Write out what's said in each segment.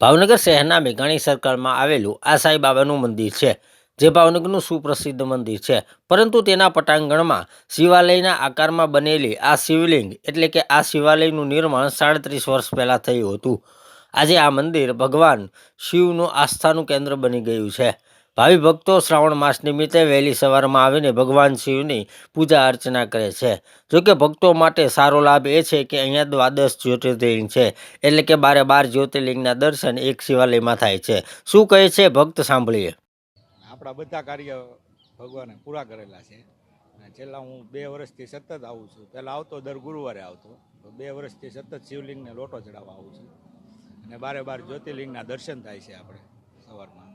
ભાવનગર શહેરના મેઘાણી સર્કલમાં આવેલું આ સાંઈબાબાનું મંદિર છે, જે ભાવનગરનું સુપ્રસિદ્ધ મંદિર છે. પરંતુ તેના પટાંગણમાં શિવાલયના આકારમાં બનેલી આ શિવલિંગ એટલે કે આ શિવાલયનું નિર્માણ સાડત્રીસ વર્ષ પહેલાં થયું હતું. આજે આ મંદિર ભગવાન શિવનું આસ્થાનું કેન્દ્ર બની ગયું છે. ભાવિ ભક્તો શ્રાવણ માસ નિમિત્તે વહેલી સવારમાં આવીને ભગવાન શિવની પૂજા અર્ચના કરે છે. જોકે ભક્તો માટે સારો લાભ એ છે કે અહીંયા દ્વાદશ જ્યોતિર્લિંગ છે. એટલે કે બારે બાર જ્યોતિર્લિંગના દર્શન એક શિવાલયમાં થાય છે. શું કહે છે ભક્ત સાંભળીએ. આપણા બધા કાર્ય ભગવાને પૂરા કરેલા છે. છેલ્લા હું બે વર્ષથી સતત આવું છું. પહેલાં આવતો દર ગુરુવારે આવતો. બે વર્ષથી સતત શિવલિંગને લોટો ચડાવવા આવું છું. અને બારે બાર જ્યોતિર્લિંગના દર્શન થાય છે આપણે સવારમાં.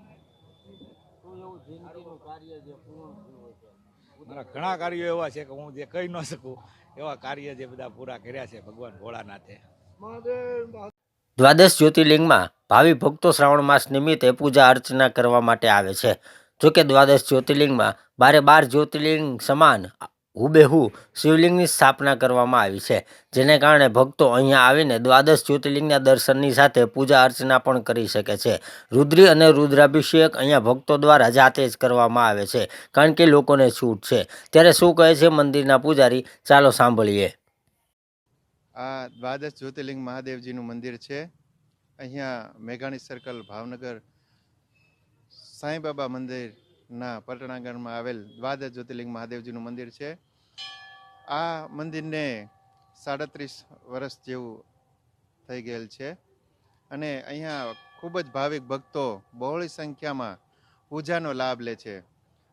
મારા ઘણા કાર્યો એવા છે કે હું જે કહી ન શકું એવા કાર્ય જે બધા પૂરા કર્યા છે ભગવાન ભોળાનાથે. દ્વાદશ જ્યોતિર્લિંગમાં ભાવિ ભક્તો શ્રાવણ માસ નિમિત્તે પૂજા અર્ચના કરવા માટે આવે છે. જોકે દ્વાદશ જ્યોતિર્લિંગમાં બારે બાર જ્યોતિર્લિંગ સમાન હુબેહુ શિવલિંગની સ્થાપના કરવામાં આવી છે, જેને કારણે ભક્તો અહીંયા આવીને દ્વાદશ જ્યોતિર્લિંગના દર્શનની સાથે પૂજા અર્ચના પણ કરી શકે છે. રુદ્રી અને રુદ્રાભિષેક અહીંયા ભક્તો દ્વારા જાતે જ કરવામાં આવે છે, કારણ કે લોકોને છૂટ છે. ત્યારે શું કહે છે મંદિરના પૂજારી? ચાલો સાંભળીએ. આ દ્વાદશ જ્યોતિર્લિંગ મહાદેવજીનું મંદિર છે. અહીંયા મેઘાણી સર્કલ ભાવનગર સાંઈબાબા મંદિરના પટણાગણમાં આવેલ દ્વાદશ જ્યોતિર્લિંગ મહાદેવજીનું મંદિર છે. આ મંદિરને સાડત્રીસ વર્ષ જેવું થઈ ગયેલ છે. અને અહીંયા ખૂબ જ ભાવિક ભક્તો બહોળી સંખ્યામાં પૂજાનો લાભ લે છે.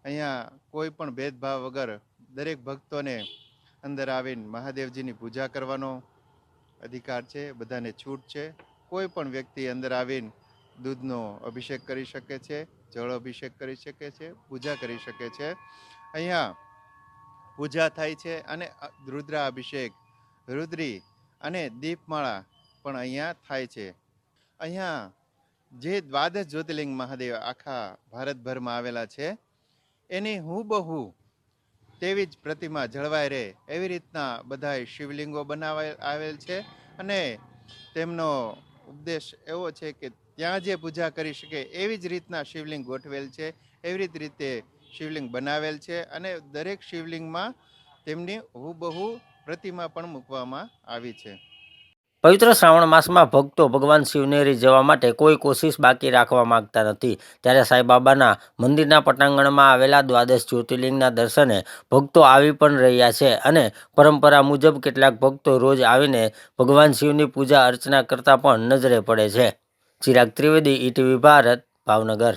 અહીંયા કોઈ પણ ભેદભાવ વગર દરેક ભક્તોને અંદર આવીને મહાદેવજીની પૂજા કરવાનો અધિકાર છે, બધાને છૂટ છે. કોઈ પણ વ્યક્તિ અંદર આવીને દૂધનો અભિષેક કરી શકે છે. જળ અભિષેક કરી શકે છે, પૂજા કરી શકે છે. અહીંયા પૂજા થાય છે અને રુદ્રાભિષેક, રુદ્રી અને દીપમાળા પણ અહીંયા થાય છે. અહીંયા જે દ્વાદશ જ્યોતિર્લિંગ મહાદેવ આખા ભારતભરમાં આવેલા છે, એની હુબહુ તેવી જ પ્રતિમા જળવાઈ રહે એવી રીતના બધાય શિવલિંગો બનાવા આવેલ છે. અને તેમનો ઉપદેશ એવો છે કે ત્યાં જે પૂજા કરી શકે એવી જ રીતના શિવલિંગ ગોઠવેલ છે, એવી રીતે શિવલિંગ બનાવેલ છે અને દરેક શિવલિંગમાં તેમની હુબહુ પ્રતિમા પણ મૂકવામાં આવી છે. પવિત્ર શ્રાવણ માસમાં ભક્તો ભગવાન શિવનેરી જવા માટે કોઈ કોશિશ બાકી રાખવા માંગતા નથી. ત્યારે સાંઈબાબાના મંદિરના પટાંગણમાં આવેલા દ્વાદશ જ્યોતિર્લિંગના દર્શને ભક્તો આવી પણ રહ્યા છે અને પરંપરા મુજબ કેટલાક ભક્તો રોજ આવીને ભગવાન શિવની પૂજા અર્ચના કરતા પણ નજરે પડે છે. ચિરાગ ત્રિવેદી ઈટીવી ભારત ભાવનગર.